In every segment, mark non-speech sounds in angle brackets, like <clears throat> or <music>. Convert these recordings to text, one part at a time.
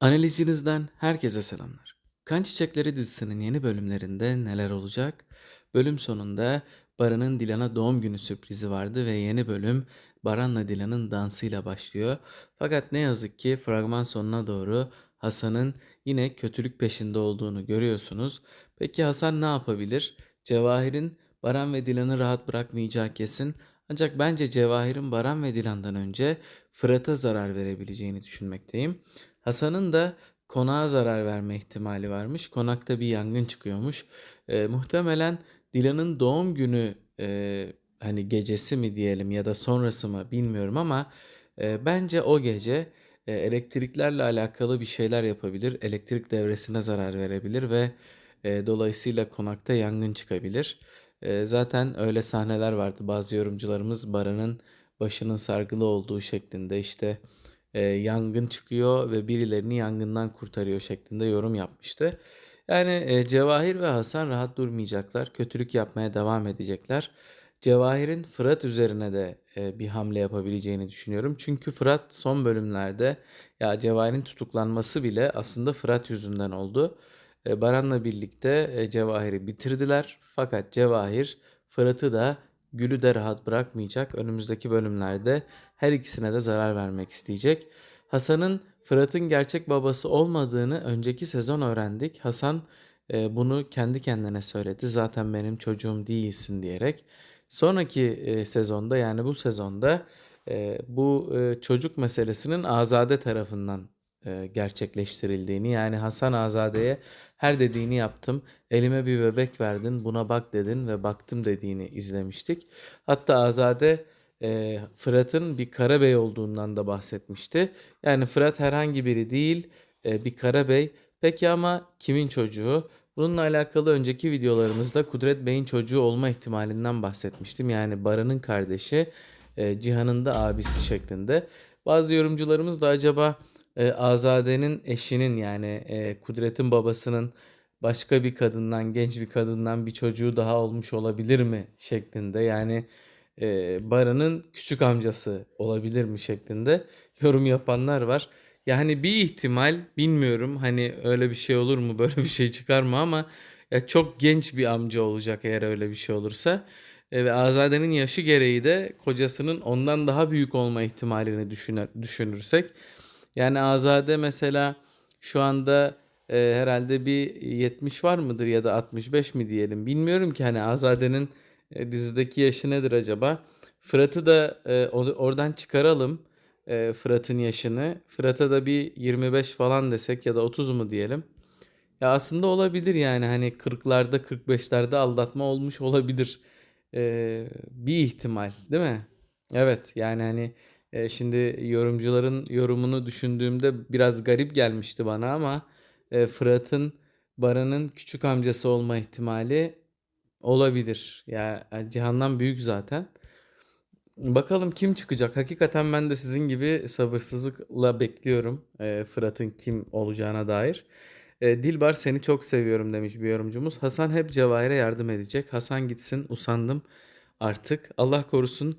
Analizinizden herkese selamlar. Kan Çiçekleri dizisinin yeni bölümlerinde neler olacak? Bölüm sonunda Baran'ın Dilan'a doğum günü sürprizi vardı ve yeni bölüm Baran'la Dilan'ın dansıyla başlıyor. Fakat ne yazık ki fragman sonuna doğru Hasan'ın yine kötülük peşinde olduğunu görüyorsunuz. Peki Hasan ne yapabilir? Cevahir'in Baran ve Dilan'ı rahat bırakmayacağı kesin. Ancak bence Cevahir'in Baran ve Dilan'dan önce Fırat'a zarar verebileceğini düşünmekteyim. Hasan'ın da konağa zarar verme ihtimali varmış. Konakta bir yangın çıkıyormuş. Ee, muhtemelen Dilan'ın doğum günü e, hani gecesi mi diyelim ya da sonrası mı bilmiyorum ama e, bence o gece e, elektriklerle alakalı bir şeyler yapabilir. Elektrik devresine zarar verebilir ve e, dolayısıyla konakta yangın çıkabilir. E, zaten öyle sahneler vardı. Bazı yorumcularımız Baran'ın başının sargılı olduğu şeklinde işte e, yangın çıkıyor ve birilerini yangından kurtarıyor şeklinde yorum yapmıştı. Yani e, Cevahir ve Hasan rahat durmayacaklar. Kötülük yapmaya devam edecekler. Cevahir'in Fırat üzerine de e, bir hamle yapabileceğini düşünüyorum. Çünkü Fırat son bölümlerde ya Cevahir'in tutuklanması bile aslında Fırat yüzünden oldu. E, Baran'la birlikte e, Cevahir'i bitirdiler. Fakat Cevahir Fırat'ı da Gül'ü de rahat bırakmayacak. Önümüzdeki bölümlerde her ikisine de zarar vermek isteyecek. Hasan'ın Fırat'ın gerçek babası olmadığını önceki sezon öğrendik. Hasan e, bunu kendi kendine söyledi. Zaten benim çocuğum değilsin diyerek. Sonraki e, sezonda yani bu sezonda e, bu çocuk meselesinin Azade tarafından gerçekleştirildiğini yani Hasan Azade'ye her dediğini yaptım. Elime bir bebek verdin buna bak dedin ve baktım dediğini izlemiştik. Hatta Azade e, Fırat'ın bir Karabey olduğundan da bahsetmişti. Yani Fırat herhangi biri değil e, bir Karabey. Peki ama kimin çocuğu? Bununla alakalı önceki videolarımızda Kudret Bey'in çocuğu olma ihtimalinden bahsetmiştim. Yani Baran'ın kardeşi e, Cihan'ın da abisi şeklinde. Bazı yorumcularımız da acaba e, Azade'nin eşinin yani e, Kudret'in babasının başka bir kadından, genç bir kadından bir çocuğu daha olmuş olabilir mi şeklinde. Yani e, Baran'ın küçük amcası olabilir mi şeklinde yorum yapanlar var. Yani bir ihtimal bilmiyorum hani öyle bir şey olur mu böyle bir şey çıkar mı ama ya çok genç bir amca olacak eğer öyle bir şey olursa. E, ve Azade'nin yaşı gereği de kocasının ondan daha büyük olma ihtimalini düşünür, düşünürsek. Yani Azade mesela şu anda e, herhalde bir 70 var mıdır ya da 65 mi diyelim bilmiyorum ki hani Azade'nin e, dizideki yaşı nedir acaba? Fırat'ı da e, oradan çıkaralım. E, Fırat'ın yaşını. Fırat'a da bir 25 falan desek ya da 30 mu diyelim. Ya aslında olabilir yani hani 40'larda 45'lerde aldatma olmuş olabilir. E, bir ihtimal değil mi? Evet yani hani e, şimdi yorumcuların yorumunu düşündüğümde biraz garip gelmişti bana ama e, Fırat'ın Baran'ın küçük amcası olma ihtimali olabilir. Ya yani Cihan'dan büyük zaten. Bakalım kim çıkacak? Hakikaten ben de sizin gibi sabırsızlıkla bekliyorum e, Fırat'ın kim olacağına dair. E, Dilbar seni çok seviyorum demiş bir yorumcumuz. Hasan hep Cevahir'e yardım edecek. Hasan gitsin usandım artık. Allah korusun.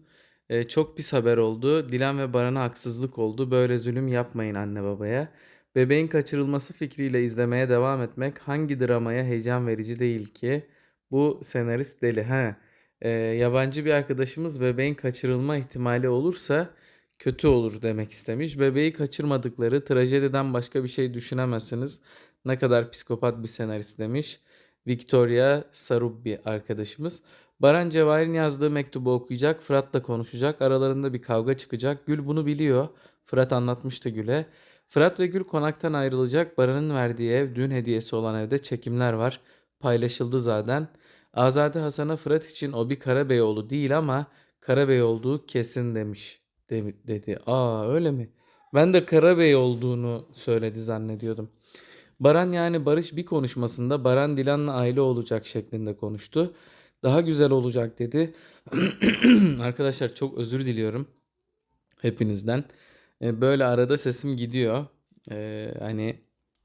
E, çok pis haber oldu. Dilan ve Baran'a haksızlık oldu. Böyle zulüm yapmayın anne babaya. Bebeğin kaçırılması fikriyle izlemeye devam etmek hangi dramaya heyecan verici değil ki? Bu senarist deli. He. E, yabancı bir arkadaşımız bebeğin kaçırılma ihtimali olursa kötü olur demek istemiş. Bebeği kaçırmadıkları trajediden başka bir şey düşünemezsiniz. Ne kadar psikopat bir senarist demiş. Victoria Sarubbi arkadaşımız. Baran Cevahir'in yazdığı mektubu okuyacak, Fırat'la konuşacak, aralarında bir kavga çıkacak. Gül bunu biliyor. Fırat anlatmıştı Gül'e. Fırat ve Gül konaktan ayrılacak. Baran'ın verdiği ev, düğün hediyesi olan evde çekimler var. Paylaşıldı zaten. Azade Hasan'a Fırat için o bir Karabeyoğlu değil ama Karabey olduğu kesin demiş de- dedi. Aa öyle mi? Ben de Karabey olduğunu söyledi zannediyordum. Baran yani Barış bir konuşmasında Baran Dilan'la aile olacak şeklinde konuştu. Daha güzel olacak dedi. <clears throat> Arkadaşlar çok özür diliyorum hepinizden. E, Böyle arada sesim gidiyor. E, hani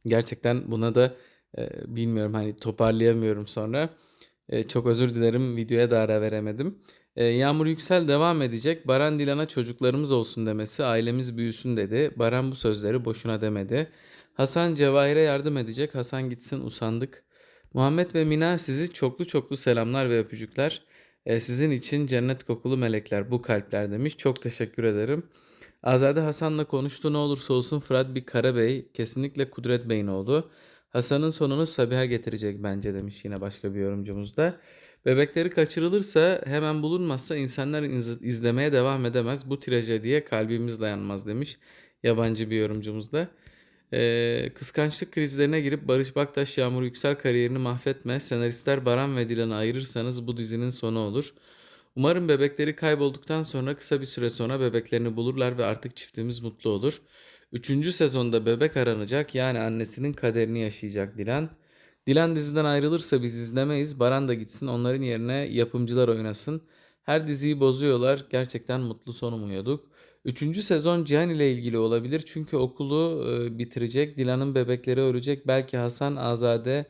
gerçekten buna da e, bilmiyorum hani toparlayamıyorum sonra. E, çok özür dilerim videoya da ara veremedim. E, Yağmur Yüksel devam edecek. Baran Dilan'a çocuklarımız olsun demesi ailemiz büyüsün dedi. Baran bu sözleri boşuna demedi. Hasan Cevahir'e yardım edecek. Hasan gitsin usandık. Muhammed ve Mina sizi çoklu çoklu selamlar ve öpücükler. Ee, sizin için cennet kokulu melekler bu kalpler demiş. Çok teşekkür ederim. Azade Hasan'la konuştu ne olursa olsun Fırat bir Karabey kesinlikle Kudret Bey'in oğlu. Hasan'ın sonunu Sabiha getirecek bence demiş yine başka bir yorumcumuz da. Bebekleri kaçırılırsa hemen bulunmazsa insanlar iz- izlemeye devam edemez. Bu trajediye kalbimiz dayanmaz demiş yabancı bir yorumcumuz da. Ee, kıskançlık krizlerine girip Barış Baktaş Yağmur Yüksel kariyerini mahvetme. Senaristler Baran ve Dilan'ı ayırırsanız bu dizinin sonu olur. Umarım bebekleri kaybolduktan sonra kısa bir süre sonra bebeklerini bulurlar ve artık çiftimiz mutlu olur. Üçüncü sezonda bebek aranacak yani annesinin kaderini yaşayacak Dilan. Dilan diziden ayrılırsa biz izlemeyiz. Baran da gitsin onların yerine yapımcılar oynasın. Her diziyi bozuyorlar. Gerçekten mutlu son umuyorduk. Üçüncü sezon Cihan ile ilgili olabilir. Çünkü okulu e, bitirecek. Dilan'ın bebekleri ölecek. Belki Hasan Azade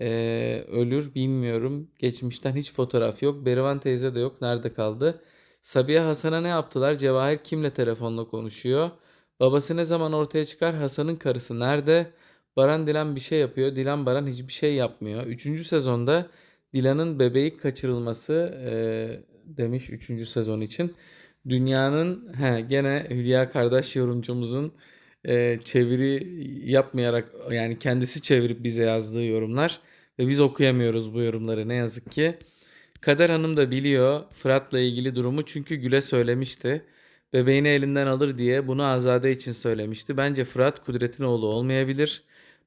e, ölür bilmiyorum. Geçmişten hiç fotoğraf yok. Berivan teyze de yok. Nerede kaldı? Sabiha Hasan'a ne yaptılar? Cevahir kimle telefonla konuşuyor? Babası ne zaman ortaya çıkar? Hasan'ın karısı nerede? Baran Dilan bir şey yapıyor. Dilan Baran hiçbir şey yapmıyor. Üçüncü sezonda Dilan'ın bebeği kaçırılması e, demiş üçüncü sezon için. Dünyanın he, gene Hülya kardeş yorumcumuzun e, çeviri yapmayarak yani kendisi çevirip bize yazdığı yorumlar ve biz okuyamıyoruz bu yorumları ne yazık ki. Kader Hanım da biliyor Fırat'la ilgili durumu çünkü Gül'e söylemişti. Bebeğini elinden alır diye bunu Azade için söylemişti. Bence Fırat Kudret'in oğlu olmayabilir.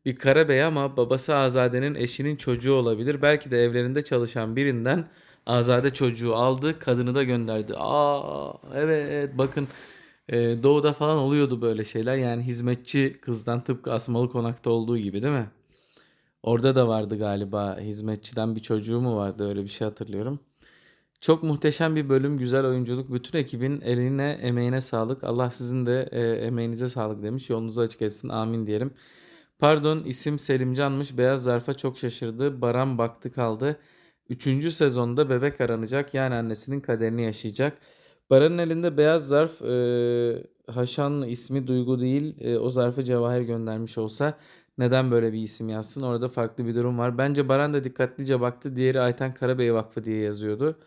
Bir Karabey ama babası Azade'nin eşinin çocuğu olabilir. Belki de evlerinde çalışan birinden Azade çocuğu aldı, kadını da gönderdi. Aa evet bakın e, doğuda falan oluyordu böyle şeyler. Yani hizmetçi kızdan tıpkı Asmalı Konak'ta olduğu gibi değil mi? Orada da vardı galiba hizmetçiden bir çocuğu mu vardı öyle bir şey hatırlıyorum. Çok muhteşem bir bölüm, güzel oyunculuk. Bütün ekibin eline, emeğine sağlık. Allah sizin de e, emeğinize sağlık demiş. Yolunuzu açık etsin. Amin diyelim. Pardon isim Selimcan'mış. Beyaz zarfa çok şaşırdı. Baran baktı kaldı. Üçüncü sezonda bebek aranacak. Yani annesinin kaderini yaşayacak. Baran'ın elinde beyaz zarf e, Haşan ismi Duygu değil. E, o zarfı Cevahir göndermiş olsa neden böyle bir isim yazsın? Orada farklı bir durum var. Bence Baran da dikkatlice baktı. Diğeri Ayten Karabey Vakfı diye yazıyordu.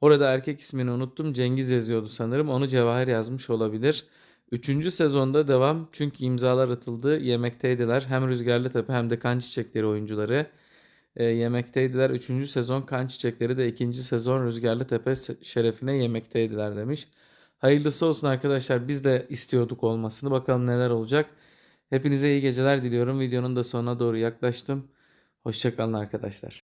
Orada erkek ismini unuttum. Cengiz yazıyordu sanırım. Onu Cevahir yazmış olabilir. Üçüncü sezonda devam. Çünkü imzalar atıldı. Yemekteydiler. Hem Rüzgarlı Tepe hem de Kan Çiçekleri oyuncuları. E, yemekteydiler. Üçüncü sezon Kan Çiçekleri de ikinci sezon Rüzgarlı Tepe şerefine yemekteydiler demiş. Hayırlısı olsun arkadaşlar. Biz de istiyorduk olmasını. Bakalım neler olacak. Hepinize iyi geceler diliyorum. Videonun da sonuna doğru yaklaştım. Hoşçakalın arkadaşlar.